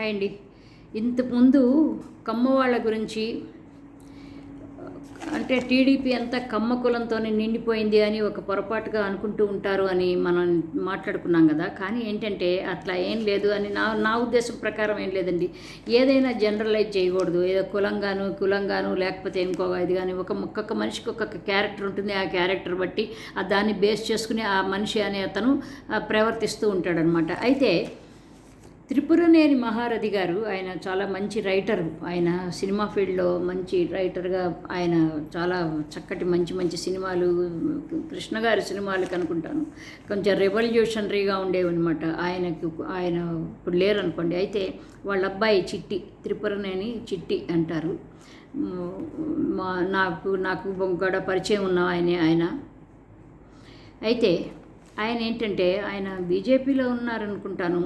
Hi అండి ఇంతకుముందు కమ్మ వాళ్ళ గురించి అంటే టీడీపీ అంతా కమ్మ కులంతోనే నిండిపోయింది అని ఒక పొరపాటుగా అనుకుంటూ ఉంటారు అని మనం మాట్లాడుకున్నాం కదా. కానీ ఏంటంటే అట్లా ఏం లేదు అని నా నా ఉద్దేశం ప్రకారం ఏం లేదండి. ఏదైనా జనరలైజ్ చేయకూడదు. ఏదో కులంగాను కులంగాను లేకపోతే ఇంకో ఇది కానీ ఒక ఒక్కొక్క మనిషికి ఒక్కొక్క క్యారెక్టర్ ఉంటుంది. ఆ క్యారెక్టర్ బట్టి ఆ దాన్ని బేస్ చేసుకుని ఆ మనిషి అనే అతను ప్రవర్తిస్తూ ఉంటాడనమాట. అయితే త్రిపురనేని మహారథి గారు ఆయన చాలా మంచి రైటర్ ఆయన సినిమా ఫీల్డ్లో మంచి రైటర్గా ఆయన చాలా చక్కటి మంచి మంచి సినిమాలు కృష్ణ గారి సినిమాలు కనుకుంటాను. కొంచెం రెవల్యూషనరీగా ఉండేవి అనమాట ఆయనకు ఆయన ఇప్పుడు లేరనుకోండి. అయితే వాళ్ళ అబ్బాయి చిట్టి త్రిపురనేని చిట్టి అంటారు. మా నాకు నాకు కూడా పరిచయం ఉన్న ఆయనే ఆయన. అయితే ఆయన ఏంటంటే ఆయన బీజేపీలో ఉన్నారనుకుంటాను.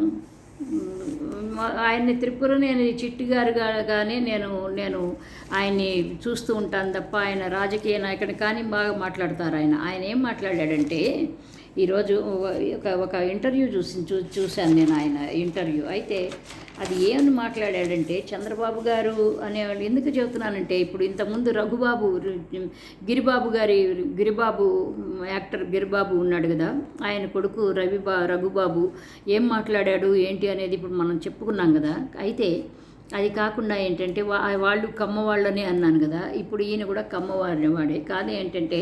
ఆయన్ని త్రిపుర నేను చిట్టి గారు కానీ నేను నేను ఆయన్ని చూస్తూ ఉంటాను తప్ప ఆయన రాజకీయ నాయకుడు కానీ బాగా మాట్లాడతారు ఆయన. ఆయన ఏం మాట్లాడాడంటే ఈరోజు ఒక ఒక ఇంటర్వ్యూ చూసి చూ చూశాను నేను ఆయన ఇంటర్వ్యూ. అయితే అది ఏమని మాట్లాడాడంటే చంద్రబాబు గారు అనేవాళ్ళు ఎందుకు చెబుతున్నానంటే ఇప్పుడు ఇంతకుముందు రఘుబాబు గిరిబాబు గారి గిరిబాబు యాక్టర్ గిరిబాబు ఉన్నాడు కదా ఆయన కొడుకు రవిబా రఘుబాబు ఏం మాట్లాడాడు ఏంటి అనేది ఇప్పుడు మనం చెప్పుకున్నాం కదా. అయితే అది కాకుండా ఏంటంటే వాళ్ళు కమ్మవాళ్ళని అన్నాను కదా ఇప్పుడు ఈయన కూడా కమ్మవాడిని వాడే. కానీ ఏంటంటే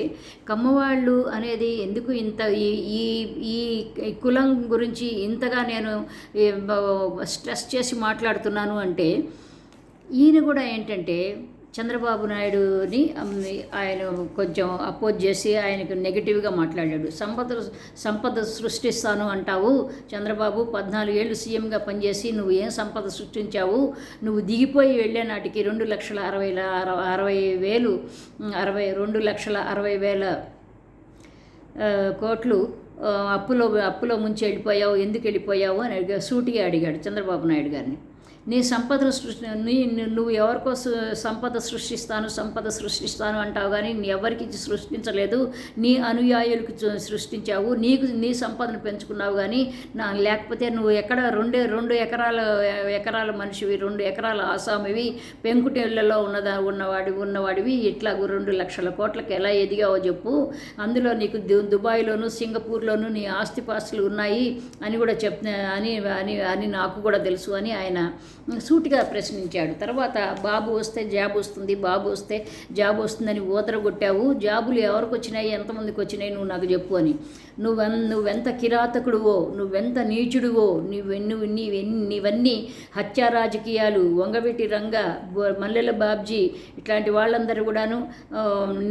కమ్మవాళ్ళు అనేది ఎందుకు ఇంత ఈ ఈ ఈ కులం గురించి ఇంతగా నేను స్ట్రెస్ చేసి మాట్లాడుతున్నాను అంటే ఈయన కూడా ఏంటంటే చంద్రబాబు నాయుడుని ఆయన కొంచెం అపోజ్ చేసి ఆయనకు నెగిటివ్గా మాట్లాడాడు. సంపద సంపద సృష్టిస్తాను అంటావు. చంద్రబాబు పద్నాలుగు ఏళ్ళు సీఎంగా పనిచేసి నువ్వు ఏం సంపద సృష్టించావు? నువ్వు దిగిపోయి వెళ్ళే నాటికి రెండు లక్షల అరవై అరవై వేలు అరవై రెండు లక్షల అరవై వేల కోట్లు అప్పులో అప్పులో ముంచి వెళ్ళిపోయావు ఎందుకు వెళ్ళిపోయావు అని అడిగా సూటిగా అడిగాడు చంద్రబాబు నాయుడు గారిని. నీ సంపదను సృష్టి నీ నువ్వు ఎవరికో సు- సంపద సృష్టిస్తాను సంపద సృష్టిస్తాను అంటావు కానీ నీ ఎవరికి సృష్టించలేదు నీ అనుయాయులకు సృష్టించావు నీకు నీ సంపదను పెంచుకున్నావు కానీ నా లేకపోతే నువ్వు ఎక్కడ రెండే రెండు ఎకరాల ఎకరాల మనిషివి రెండు ఎకరాల ఆసామివి పెంకుటేళ్ళలో ఉన్నదా ఉన్నవాడి ఉన్నవాడివి ఇట్లా రెండు లక్షల కోట్లకి ఎలా ఎదిగావో చెప్పు. అందులో నీకు దు దుబాయ్లోను సింగపూర్లోను నీ ఆస్తిపాస్తులు ఉన్నాయి అని కూడా చెప్ అని అని అని నాకు కూడా తెలుసు అని ఆయన సూటిగా ప్రశ్నించాడు. తర్వాత బాబు వస్తే జాబ్ వస్తుంది బాబు వస్తే జాబ్ వస్తుందని ఊదరగొట్టావు జాబులు ఎవరికి వచ్చినాయి ఎంతమందికి వచ్చినాయి నువ్వు నాకు చెప్పు అని. నువ్వెన్ నువ్వెంత కిరాతకుడువో నువ్వెంత నీచుడువో నువ్వు నువ్వు నీవెన్ని నీవన్నీ హత్యా రాజకీయాలు వంగవెటి రంగ మల్లెల బాబ్జీ ఇట్లాంటి వాళ్ళందరూ కూడాను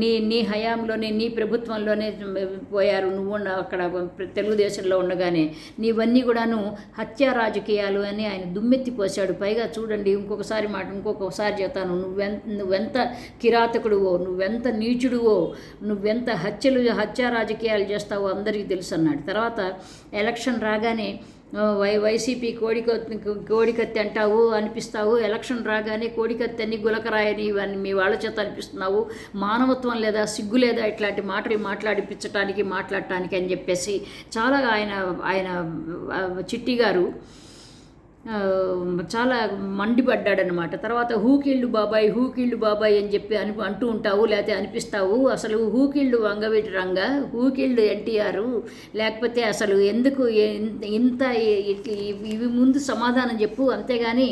నీ నీ హయాంలోనే నీ ప్రభుత్వంలోనే పోయారు. నువ్వు అక్కడ తెలుగుదేశంలో ఉండగానే. నీవన్నీ కూడాను హత్యా రాజకీయాలు అని ఆయన దుమ్మెత్తి పోశాడు పైగా చూడండి ఇంకొకసారి మాట ఇంకొకసారి చెప్తాను. నువ్వెంత నువ్వెంత కిరాతకుడువో నువ్వెంత నీచుడువో నువ్వెంత హత్యలు హత్యా రాజకీయాలు చేస్తావో అందరికీ తెలుసు అన్నాడు. తర్వాత ఎలక్షన్ రాగానే వై వైసీపీ కోడికత్తి కోడికత్తి అంటావు అనిపిస్తావు. ఎలక్షన్ రాగానే కోడికత్తి అని గులకరాయని ఇవన్నీ మీ వాళ్ళ చేత అనిపిస్తున్నావు. మానవత్వం లేదా సిగ్గు లేదా ఇట్లాంటి మాటలు మాట్లాడిపించటానికి మాట్లాడటానికి అని చెప్పేసి చాలా ఆయన ఆయన చిట్టి గారు చాలా మండిపడ్డాడనమాట తర్వాత హూకిళ్ళు బాబాయ్ హూకిళ్ళు బాబాయ్ అని చెప్పి అని అంటూ ఉంటావు లేకపోతే అనిపిస్తావు. అసలు హూకిళ్ళు వంగవీటి రంగ హూకిళ్ళు ఎన్టీఆర్ లేకపోతే అసలు ఎందుకు ఇంత ఇంత ఇవి ముందు సమాధానం చెప్పు అంతేగాని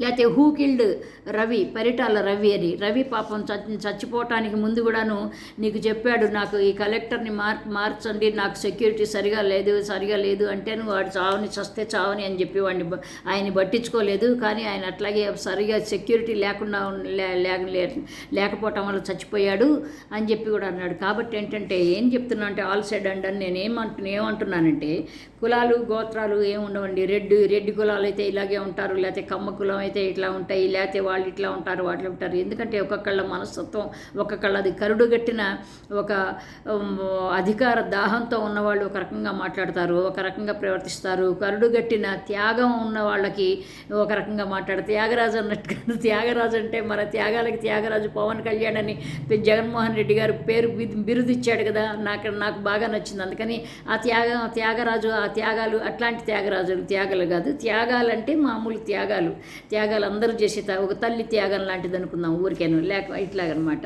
లేకపోతే హూ కిల్డ్ రవి పరిటాల రవి అని. రవి పాపం చచ్చి చచ్చిపోవటానికి ముందు కూడాను నీకు చెప్పాడు నాకు ఈ కలెక్టర్ని మార్ మార్చండి నాకు సెక్యూరిటీ సరిగా లేదు సరిగా లేదు అంటే నువ్వు వాడు చావని చస్తే చావని అని చెప్పి వాడిని బ- ఆయన్ని పట్టించుకోలేదు. కానీ ఆయన అట్లాగే సరిగా సెక్యూరిటీ లేకుండా లే- లే- లేకపోవటం వల్ల చచ్చిపోయాడు అని చెప్పి కూడా అన్నాడు. కాబట్టి ఏంటంటే ఏం చెప్తున్నా అంటే ఆల్ సైడ్ అండ్ అని నేను ఏమంటున్నా ఏమంటున్నానంటే కులాలు గోత్రాలు ఏమి ఉండవండి. రెడ్డి రెడ్డి కులాలు అయితే ఇలాగే ఉంటారు లేకపోతే కమ్మ కులం అయితే ఇట్లా ఉంటాయి లేకపోతే వాళ్ళు ఇట్లా ఉంటారు వాళ్ళు ఉంటారు. ఎందుకంటే ఒక్కొక్కళ్ళ మనస్తత్వం ఒక్కొక్కళ్ళది కరుడుగట్టిన ఒక అధికార దాహంతో ఉన్నవాళ్ళు ఒక రకంగా మాట్లాడతారు ఒక రకంగా ప్రవర్తిస్తారు. కరుడుగట్టిన త్యాగం ఉన్న వాళ్ళకి ఒక రకంగా మాట్లాడతారు. త్యాగరాజు అన్నట్టుగా త్యాగరాజు అంటే మన త్యాగాలకి త్యాగరాజు పవన్ కళ్యాణ్ అని జగన్మోహన్ రెడ్డి గారు పేరు బిరుదిచ్చాడు కదా నాకు నాకు బాగా నచ్చింది. అందుకని ఆ త్యాగం త్యాగరాజు ఆ త్యాగాలు అట్లాంటి త్యాగరాజులు త్యాగాలు కాదు. త్యాగాలు అంటే మామూలు త్యాగాలు. త్యాగాలు అందరూ చేసే ఒక తల్లి త్యాగం లాంటిది అనుకుందాం ఊరికేను లేక ఇట్లాగనమాట.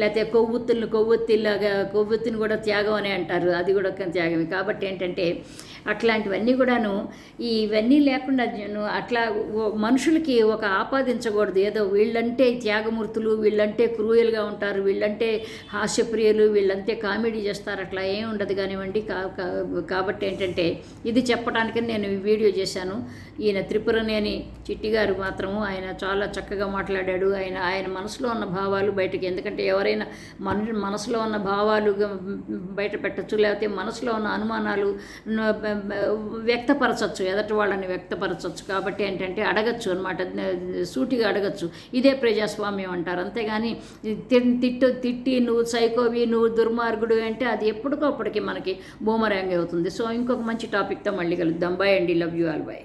లేకపోతే కొవ్వొత్తులను కొవ్వొత్తిలాగా కొవ్వొత్తిని కూడా త్యాగం అని అంటారు అది కూడా ఒక త్యాగమే. కాబట్టి ఏంటంటే అట్లాంటివన్నీ కూడాను ఇవన్నీ లేకుండా నేను అట్లా మనుషులకి ఒక ఆపాదించకూడదు. ఏదో వీళ్ళంటే త్యాగమూర్తులు వీళ్ళంటే క్రూయల్గా ఉంటారు వీళ్ళంటే హాస్యప్రియులు వీళ్ళంతే కామెడీ చేస్తారు అట్లా ఏం ఉండదు కానివ్వండి. కా కా- కాబట్టి ఏంటంటే ఇది చెప్పడానికి నేను వీడియో చేశాను. ఈయన త్రిపురనేని చిట్టి గారు మాత్రము ఆయన చాలా చక్కగా మాట్లాడాడు. ఆయన ఆయన మనసులో ఉన్న భావాలు బయటకు ఎందుకంటే ఎవరైనా మన మనసులో ఉన్న భావాలు బయట పెట్టచ్చు లేకపోతే మనసులో ఉన్న అనుమానాలు వ్యక్తపరచచ్చు ఎదటి వాళ్ళని వ్యక్తపరచచ్చు. కాబట్టి ఏంటంటే అడగచ్చు అనమాట సూటిగా అడగచ్చు. ఇదే ప్రజాస్వామ్యం అంటారు. అంతేగాని తిట్టు తిట్టి నువ్వు సైకోవి నువ్వు దుర్మార్గుడు అంటే అది ఎప్పటికో అప్పటికి మనకి బూమరాంగ్ అవుతుంది. సో ఇంకొక మంచి టాపిక్తో మళ్ళీ కలుద్దాం. బాయ్ అండి. Love you all bye